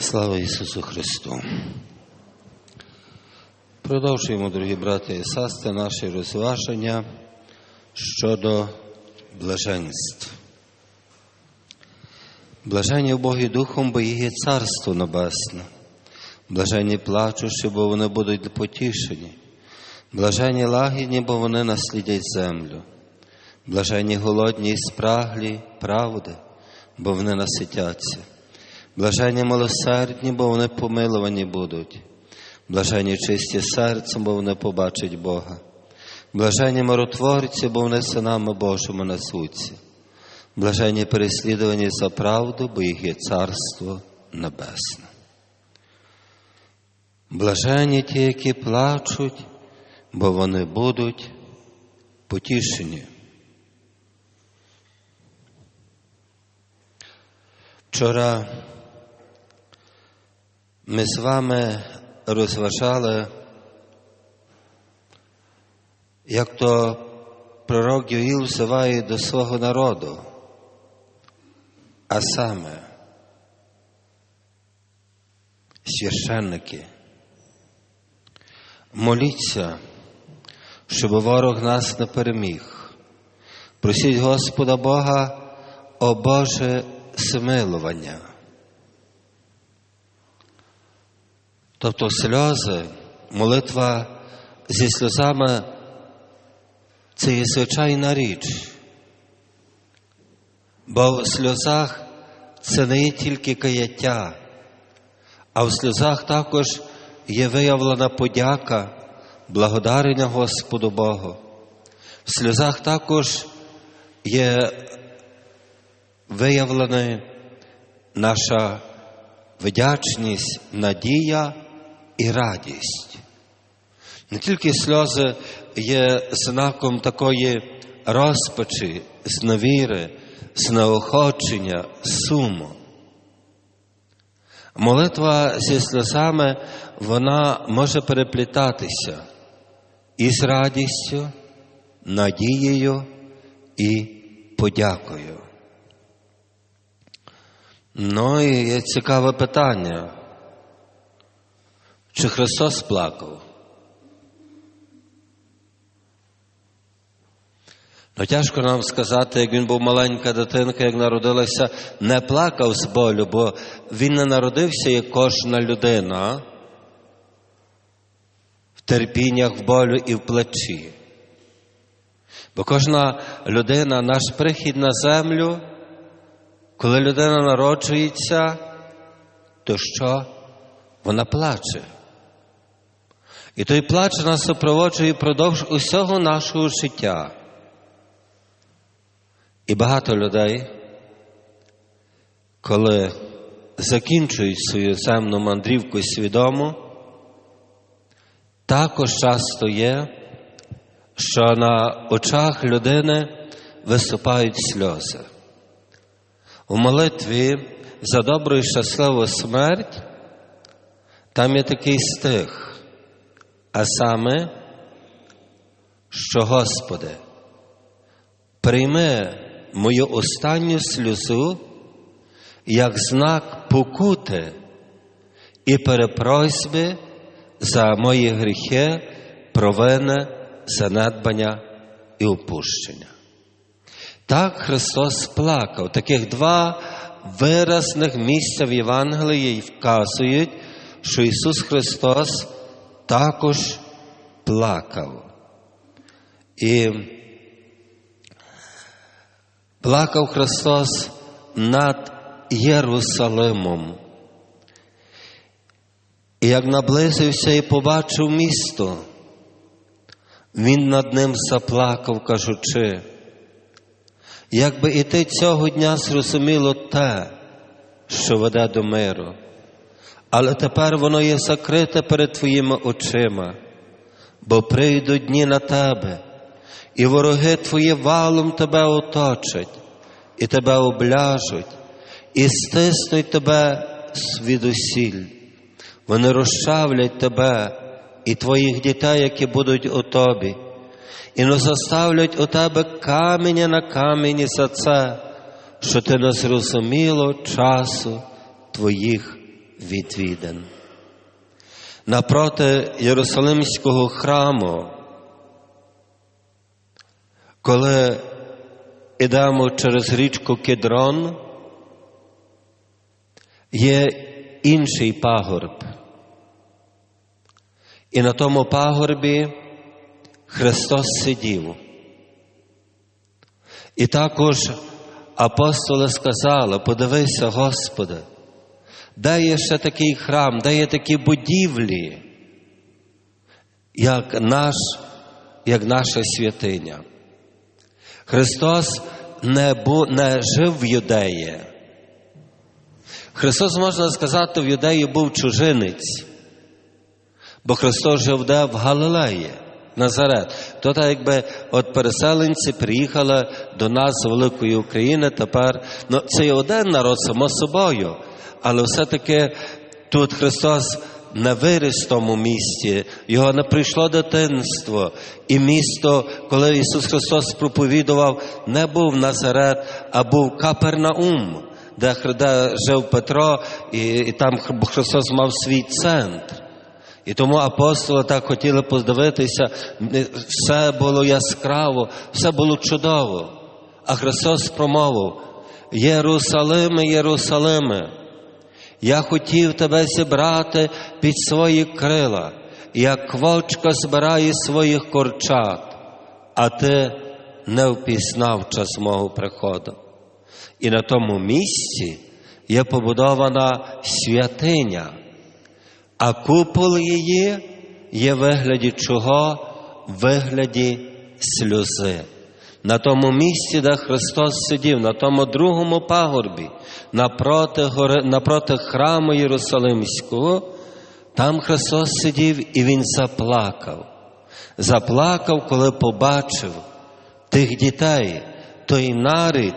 Слава Ісусу Христу! Продовжуємо, дорогі брати і сестри, наші розваження щодо блаженств. Блажені в Богі Духом, бо їх є Царство Небесне. Блажені плачущі, бо вони будуть потішені. Блажені лагідні, бо вони наслідять землю. Блажені голодні і спраглі правди, бо вони наситяться. Блажені милосердні, бо вони помилувані будуть. Блажені чисті серцем, бо вони побачать Бога. Блажені миротворці, бо вони синами Божими назвуться. Блажені переслідувані за правду, бо їх є Царство Небесне. Блажені ті, які плачуть, бо вони будуть потішені. Вчора ми з вами розважали, як то пророк Йоїл взиває до свого народу, а саме священники. Моліться, щоб ворог нас не переміг. Просіть Господа Бога, о Боже смилування. Тобто сльози, молитва зі сльозами це є звичайна річ. Бо в сльозах це не є тільки каяття, а в сльозах також є виявлена подяка, благодарення Господу Богу. В сльозах також є виявлена наша вдячність, надія і радість. Не тільки сльози є знаком такої розпачі, зневіри, знеохочення, суму. Молитва зі сльозами вона може переплітатися і з радістю, надією і подякою. Ну і цікаве питання. Чи Христос плакав? Ну, тяжко нам сказати, як він був маленька дитинка, як народилася, не плакав з болю, бо він не народився як кожна людина в терпіннях, в болю і в плачі. Бо кожна людина, наш прихід на землю, коли людина народжується, то що? Вона плаче. І той плач нас супроводжує впродовж усього нашого життя. І багато людей, коли закінчують свою земну мандрівку свідомо, також часто є, що на очах людини виступають сльози. У молитві за добру і щасливу смерть там є такий стих, а саме, що Господи, прийми мою останню сльозу як знак покути і перепросьби за мої гріхи, провини, занедбання і опущення. Так Христос плакав. Таких два виразних місця в Євангелії вказують, що Ісус Христос також плакав. І плакав Христос над Єрусалимом. І як наблизився і побачив місто, Він над ним заплакав, кажучи, якби і ти цього дня зрозуміло те, що веде до миру, але тепер воно є закрите перед твоїми очима, бо прийдуть дні на тебе, і вороги твої валом тебе оточать, і тебе обляжуть, і стиснуть тебе свідусіль. Вони розчавлять тебе і твоїх дітей, які будуть у тобі, і не заставлять у тебе каменя на камені за це, що ти не зрозуміло часу твоїх відвідин. Напроти Єрусалимського храму, коли йдемо через річку Кедрон, є інший пагорб. І на тому пагорбі Христос сидів. І також апостоли сказали, подивися, Господи, де є ще такий храм, де є такі будівлі, як, наш, як наша святиня. Христос не, бу, не жив в Юдеї. Христос, можна сказати, в Юдеї був чужинець, бо Христос жив де в Галилеї. Назарет. То так якби от переселенці приїхали до нас з великої України тепер. Ну, це є один народ, само собою, але все-таки тут Христос не виріс тому місті, його не прийшло дитинство. І місто, коли Ісус Христос проповідував, не був Назарет, а був Капернаум, де жив Петро, і, і там Христос мав свій центр. І тому апостоли так хотіли подивитися, все було яскраво, все було чудово. А Христос промовив: Єрусалиме, Єрусалиме, я хотів тебе зібрати під свої крила, як квочка збирає своїх корчат, а ти не впізнав час мого приходу. І на тому місці є побудована святиня. А купол її є вигляді чого? Вигляді сльози. На тому місці, де Христос сидів, на тому другому пагорбі, напроти, гори, напроти храму Єрусалимського, там Христос сидів і Він заплакав. Заплакав, коли побачив тих дітей, той нарід,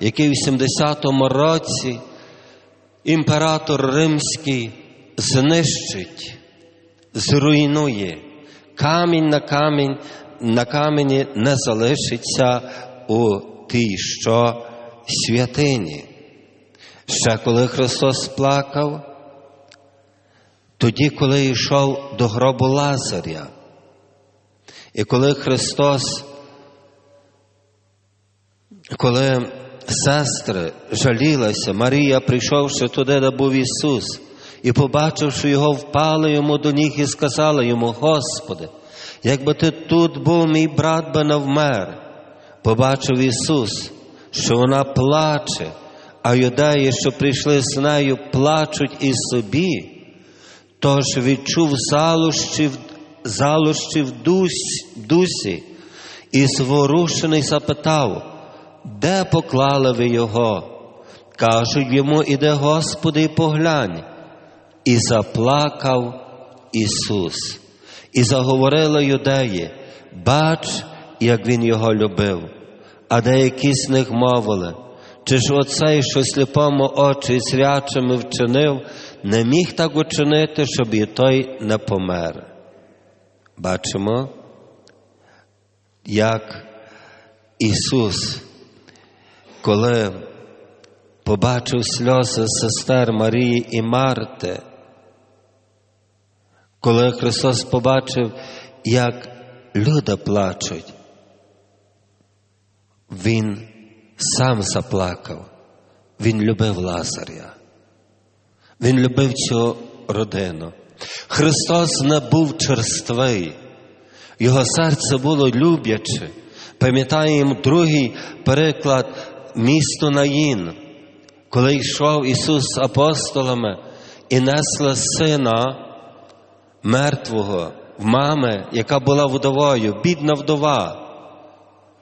який в 70-му році імператор Римський знищить, зруйнує. Камінь на камінь на камені не залишиться у тій, що святині. Ще коли Христос плакав, тоді, коли йшов до гробу Лазаря, і коли Христос, коли сестри жалілися, Марія, прийшовши туди, де був Ісус, і, побачивши його, впали йому до ніг і сказали йому, Господи, якби ти тут був, мій брат би не вмер. Побачив Ісус, що вона плаче, а юдеї, що прийшли з нею, плачуть і собі, тож відчув залощі, залощі в дусі і зворушений запитав, де поклали ви його? Кажуть йому, іде Господи, і поглянь. І заплакав Ісус, і заговорили юдеї, бач, як Він його любив, а деякі з них мовили, чи ж оцей, що сліпому очі зрячими вчинив, не міг так учинити, щоб і той не помер. Бачимо, як Ісус, коли побачив сльози сестер Марії і Марти, коли Христос побачив, як люди плачуть, Він сам заплакав, Він любив Лазаря, Він любив цю родину. Христос не був черствий, Його серце було любляче. Пам'ятаємо другий переклад місто Наїн, коли йшов Ісус з апостолами і несли сина мертвого в мами, яка була вдовою, бідна вдова,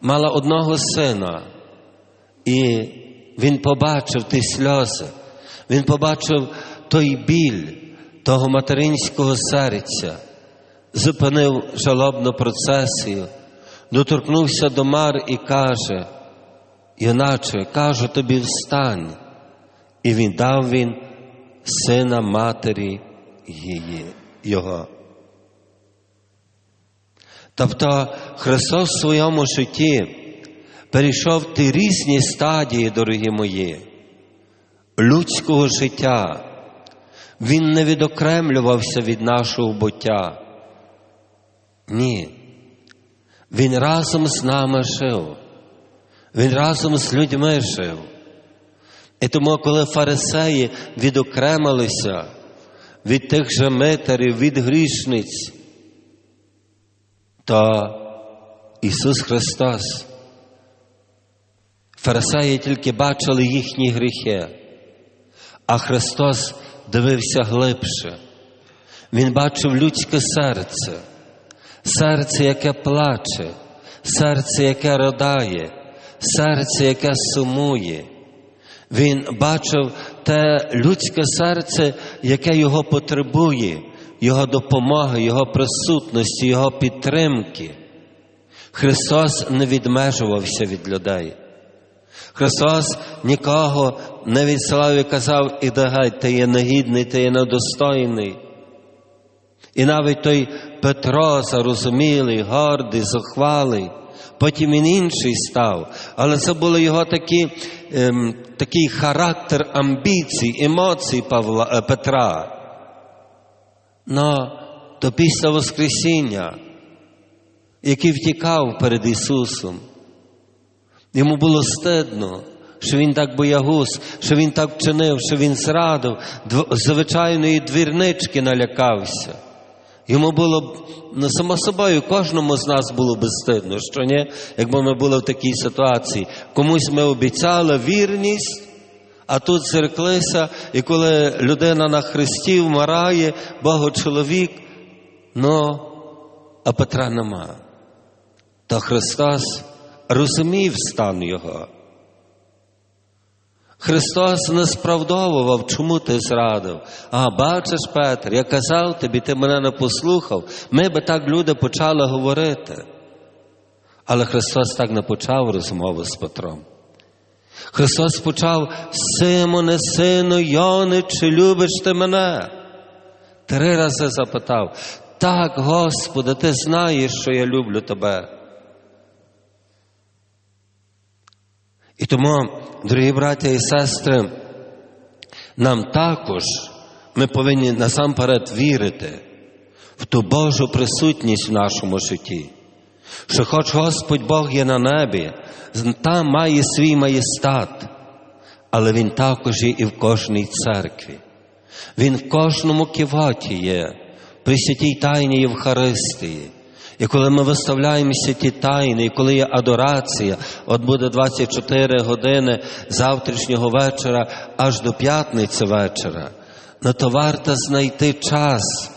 мала одного сина, і він побачив ті сльози, він побачив той біль того материнського серця, зупинив жалобну процесію, доторкнувся до мар і каже, іначе кажу тобі встань, і він дав він сина матері її його. Тобто Христос в своєму житті перейшов ті різні стадії, дорогі мої, людського життя. Він не відокремлювався від нашого буття. Ні. Він разом з нами жив. Він разом з людьми жив. І тому, коли фарисеї відокремилися від тих же митарів, від грішниць, то Ісус Христос, фарисеї тільки бачили їхні гріхи, а Христос дивився глибше. Він бачив людське серце, серце, яке плаче, серце, яке ридає, серце, яке сумує. Він бачив те людське серце, яке його потребує, його допомоги, його присутності, його підтримки. Христос не відмежувався від людей. Христос нікого не відсилав і казав, іди геть, ти є негідний, ти є недостойний. І навіть той Петро, зарозумілий, гордий, зухвалий, потім він інший став. Але це був його такі, ем, такий характер амбіцій, емоцій Павла, е, Петра. Но то після Воскресіння, який втікав перед Ісусом, йому було стидно, що він так боягуз, що він так вчинив, що він зрадив, звичайної двірнички налякався. Йому було б, ну, само собою, кожному з нас було би стидно, що ні, якби ми були в такій ситуації. Комусь ми обіцяли вірність, а тут зреклися, і коли людина на Христі вмирає, Богу чоловік, ну, а Петра нема. То Христос розумів стан Його. Христос не справдовував, чому ти зрадив. А бачиш, Петр, я казав тобі, ти мене не послухав. Ми би так люди почали говорити. Але Христос так не почав розмову з Петром. Христос почав Симоне, сину Йони, чи любиш ти мене? Три рази запитав: Так, Господи, ти знаєш, що я люблю тебе. І тому, дорогі браття і сестри, нам також ми повинні насамперед вірити в ту Божу присутність в нашому житті, що хоч Господь Бог є на небі, там має свій маєстат, але Він також є і в кожній церкві. Він в кожному кивоті є, при святій тайні Євхаристії. І коли ми виставляємося ті тайни, і коли є адорація, от буде 24 години завтрашнього вечора аж до п'ятниці вечора, ну то варто знайти час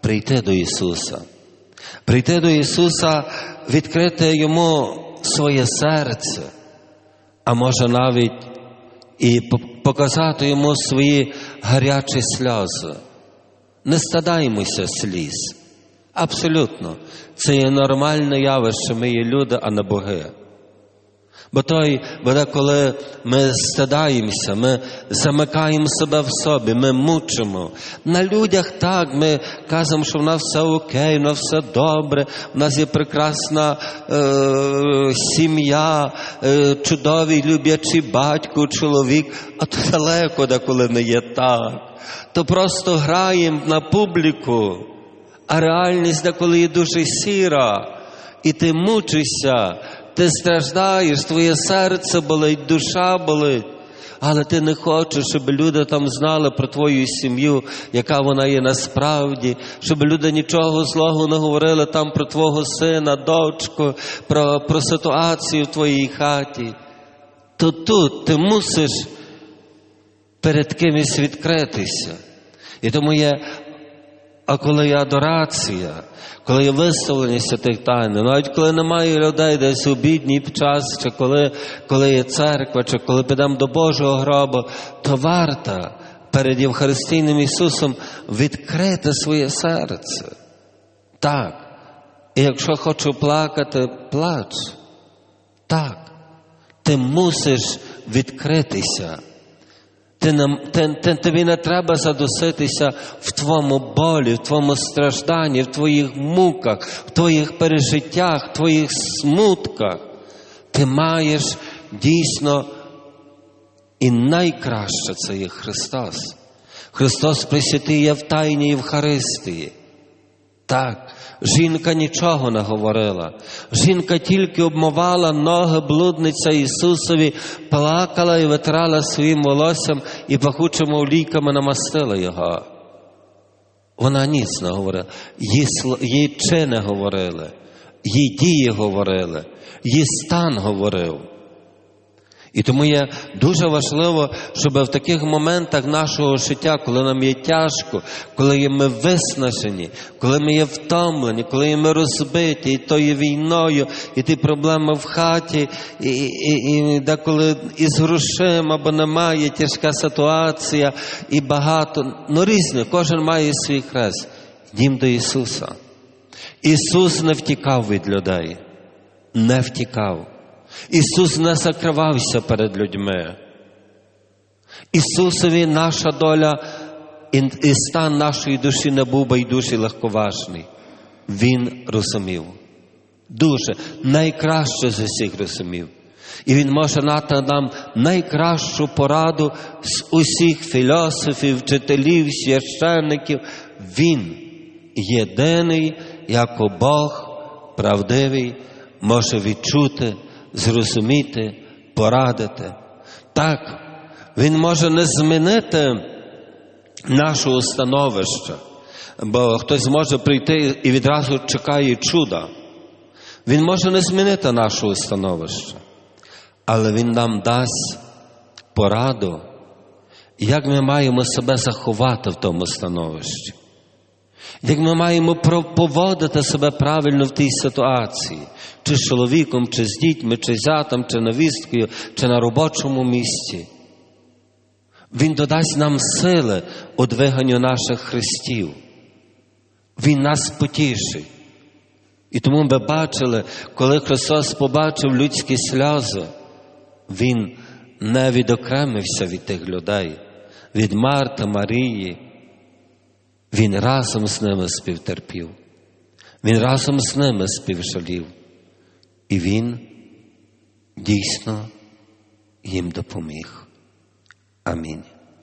прийти до Ісуса. Прийти до Ісуса, відкрити Йому своє серце, а може навіть і показати Йому свої гарячі сльози. Не стадаймося сліз. Абсолютно. Це є нормальне явище, ми є люди, а не боги. Бо той буде, коли ми стидаємося, ми замикаємо себе в собі, ми мучимо. На людях так, ми кажемо, що в нас все окей, в нас все добре, в нас є прекрасна е, сім'я, е, чудовий люблячий батько, чоловік, а то далеко деколи не є так. То просто граємо на публіку. А реальність деколи є дуже сіра, і ти мучишся, ти страждаєш, твоє серце болить, душа болить, але ти не хочеш, щоб люди там знали про твою сім'ю, яка вона є насправді, щоб люди нічого злого не говорили там про твого сина, дочку, про, про ситуацію в твоїй хаті. То тут ти мусиш перед кимось відкритися. І тому є а коли є адорація, коли є виставлення святих тайн, навіть коли немає людей десь у бідній час, чи коли, коли є церква, чи коли підемо до Божого гробу, то варто перед Євхаристійним Ісусом відкрити своє серце. Так. І якщо хочу плакати, плач. Так. Ти мусиш відкритися. Ти не, ти, ти, тобі не треба задуситися в твоєму болі, в твоєму стражданні, в твоїх муках, в твоїх пережиттях, в твоїх смутках. Ти маєш дійсно і найкраще це є Христос. Христос Пресвятий є в тайні Євхаристії. Так, жінка нічого не говорила. Жінка тільки обмивала ноги блудниця Ісусові, плакала і витрала своїм волоссям і пахучими олійками намастила його. Вона ніц не говорила, сло- її чини говорили, її дії говорили, її стан говорив. І тому є дуже важливо, щоб в таких моментах нашого життя, коли нам є тяжко, коли ми виснажені, коли ми є втомлені, коли ми розбиті, і то є війною, і ті проблеми в хаті, і, і, і деколи із грошима, бо немає тяжка ситуація, і багато, ну різне, кожен має свій хрест. Дім до Ісуса. Ісус не втікав від людей, не втікав. Ісус не закривався перед людьми. Ісусові наша доля і, стан нашої душі не був байдужий легковажний. Він розумів. Дуже найкраще з усіх розумів. І Він може дати нам найкращу пораду з усіх філософів, вчителів, священників. Він єдиний, як Бог правдивий, може відчути, зрозуміти, порадити. Так, Він може не змінити нашого становища, бо хтось може прийти і відразу чекає чуда. Він може не змінити нашого становища, але Він нам дасть пораду, як ми маємо себе заховати в тому становищі, як ми маємо поводити себе правильно в тій ситуації, чи з чоловіком, чи з дітьми, чи зятом, чи невісткою, чи на робочому місці. Він додасть нам сили у двиганню наших хрестів. Він нас потішить. І тому ми бачили, коли Христос побачив людські сльози, Він не відокремився від тих людей, від Марта, Марії. Він разом з ними співтерпів. Він разом з ними співжалів. І він дійсно їм допоміг. Амінь.